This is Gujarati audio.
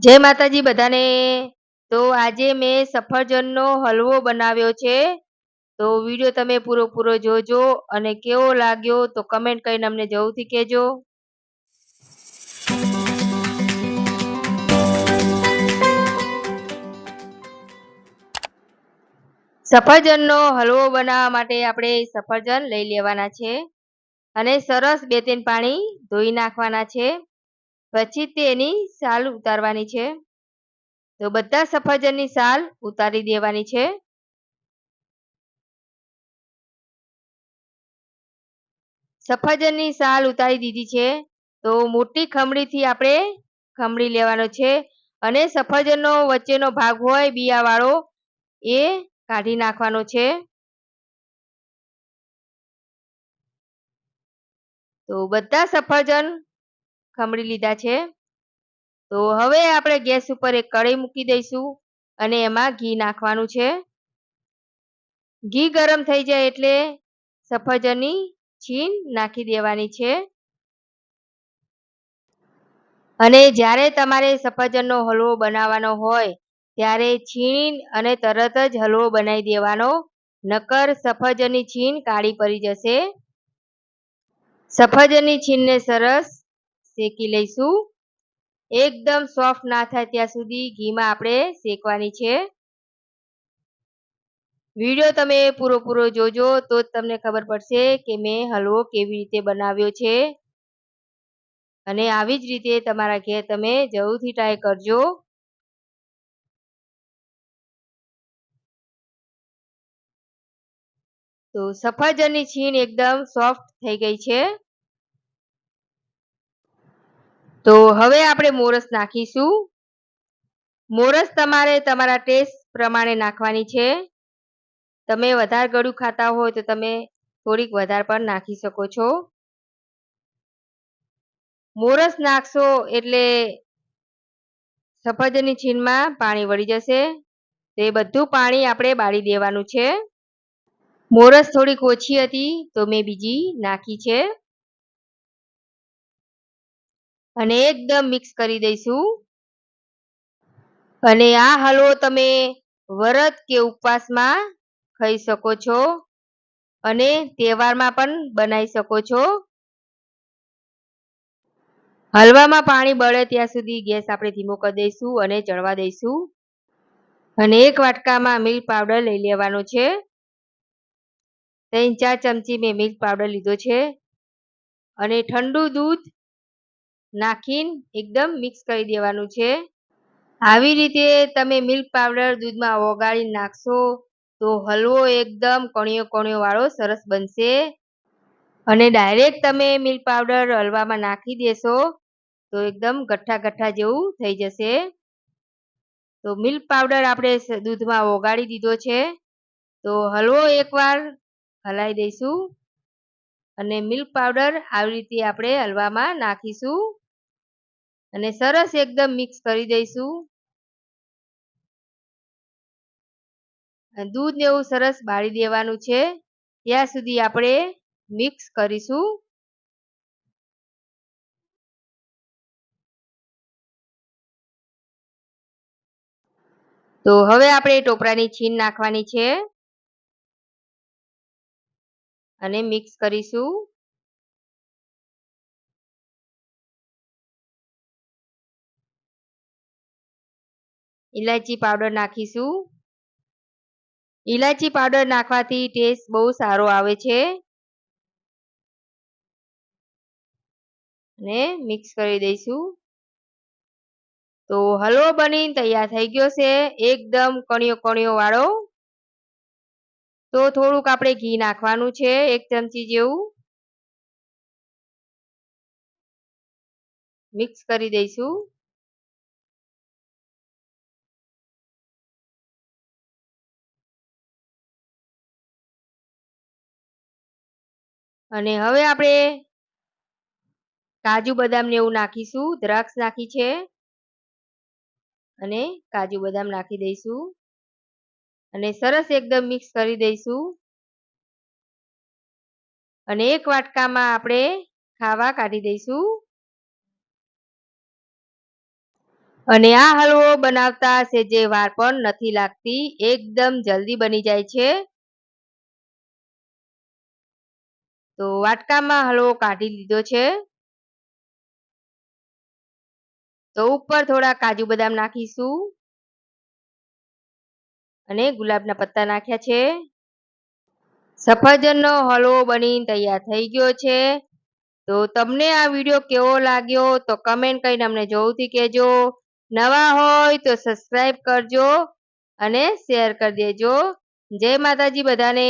જય માતાજી બધાને. તો આજે મેં સફરજનનો હલવો બનાવ્યો છે. તો વીડિયો તમે પૂરો જોજો અને કેવો લાગ્યો તો કમેન્ટ કરીને અમને જરૂરથી કહેજો. સફરજનનો હલવો બનાવવા માટે આપણે સફરજન લઈ લેવાના છે. અને સરસ બે ત્રણ પાણી ધોઈ નાખવાના છે. પછી તેની સાલ ઉતારવાની છે. તો બધા સફરજનની સાલ ઉતારી દેવાની છે. સફરજનની સાલ ઉતારી દીધી છે. તો મોટી ખમણીથી આપણે ખમણી લેવાનો છે અને સફરજનનો વચ્ચેનો ભાગ હોય બિયાવાળો એ કાઢી નાખવાનો છે. તો બધા સફરજન ખમણી લીધા છે. તો હવે આપણે ગેસ ઉપર એક કઢાઈ મૂકી દઈશું અને એમાં ઘી નાખવાનું છે. ઘી ગરમ થઈ જાય એટલે સફરજનની છીન નાખી દેવાની છે. અને જ્યારે તમારે સફરજનનો હલવો બનાવવાનો હોય, ત્યારે છીણ અને તરત જ હલવો બનાવી દેવાનો, નકર સફરજનની છીણ કાળી પડી જશે. સફરજનની છીણને સરસ શેકી લઈશું. એકદમ સોફ્ટ ના થાય ત્યાં સુધી ઘીમાં આપણે શેકવાની છે. વીડિયો તમે પૂરો જોજો તો જ તમને ખબર પડશે કે મેં હલવો કેવી રીતે બનાવ્યો છે. અને આવી જ રીતે તમારા ઘેર તમે જરૂરથી ટ્રાય કરજો. તો સફરજનની છીણ એકદમ સોફ્ટ થઈ ગઈ છે. તો હવે આપણે મોરસ નાખીશું. મોરસ તમારે તમારા ટેસ્ટ પ્રમાણે નાખવાની છે. તમે વધારે ગળું ખાતા હોય તો તમે થોડીક વધારે પણ નાખી શકો છો. મોરસ નાખશો એટલે સફરજનની છીણમાં પાણી વળી જશે. તે બધું પાણી આપણે બાળી દેવાનું છે. મોરસ થોડીક ઓછી હતી તો મેં બીજી નાખી છે. અને એકદમ મિક્સ કરી દઈશું. અને આ હલવો તમે વરત કે ઉપવાસમાં ખાઈ શકો છો. અને તહેવારમાં પણ બનાવી શકો છો. હલવામાં પાણી બળે ત્યાં સુધી ગેસ આપણે ધીમો કરી દઈશું અને ચડવા દઈશું. અને એક વાટકામાં મિલ્ક પાવડર લઈ લેવાનો છે. ત્રણ ચાર ચમચી મેં મિલ્ક પાવડર લીધો છે. અને ઠંડુ દૂધ નાખીને એકદમ મિક્સ કરી દેવાનું છે. આવી રીતે તમે મિલ્ક પાવડર દૂધમાં ઓગાળી નાખશો તો હલવો એકદમ કણિયો કણિયો વાળો સરસ બનશે. અને ડાયરેક્ટ તમે મિલ્ક પાવડર હલવામાં નાખી દેશો તો એકદમ ગઠ્ઠા ગઠ્ઠા જેવું થઈ જશે. તો મિલ્ક પાવડર આપણે દૂધમાં ઓગાળી દીધો છે. તો હલવો એકવાર હલાવી દઈશું. અને મિલ્ક પાવડર આવી રીતે આપણે હલવામાં નાખીશું. અને સરસ એકદમ મિક્સ કરી દઈશું. દૂધ ને એવું સરસ બાળી દેવાનું છે. ત્યાં સુધી આપણે મિક્સ કરીશું. તો હવે આપણે ટોપરાની છીન નાખવાની છે. અને મિક્સ કરીશું. ઇલાયચી પાવડર નાખીશું. ઇલાયચી પાવડર નાખવાથી ટેસ્ટ બહુ સારો આવે છે. ને મિક્સ કરી દઈશું. તો હલવો બની તૈયાર થઈ ગયો છે. એકદમ કણિયો કણિયો વાળો. તો થોડુંક આપણે ઘી નાખવાનું છે, એક ચમચી જેવું. મિક્સ કરી દઈશું. અને હવે આપણે કાજુ બદામ ને એવું નાખીશું. દ્રાક્ષ નાખી છે. અને કાજુ બદામ નાખી દઈશું. અને સરસ એકદમ મિક્સ કરી દઈશું. અને એક વાટકામાં આપણે ખાવા કાઢી દઈશું. અને આ હલવો બનાવતા સેજે વાર પણ નથી લાગતી. એકદમ જલ્દી બની જાય છે. તો વાટકામાં હલવો કાઢી લીધો છે. તો ઉપર થોડા કાજુ બદામ નાખીશું. અને ગુલાબના પત્તા નાખ્યા છે. સફરજનનો હલવો બની તૈયાર થઈ ગયો છે. તો તમને આ વીડિયો કેવો લાગ્યો તો કમેન્ટ કરીને અમને જરૂરથી કહેજો. નવા હોય તો સબસ્ક્રાઈબ કરજો અને શેર કરી દેજો. જય માતાજી બધાને.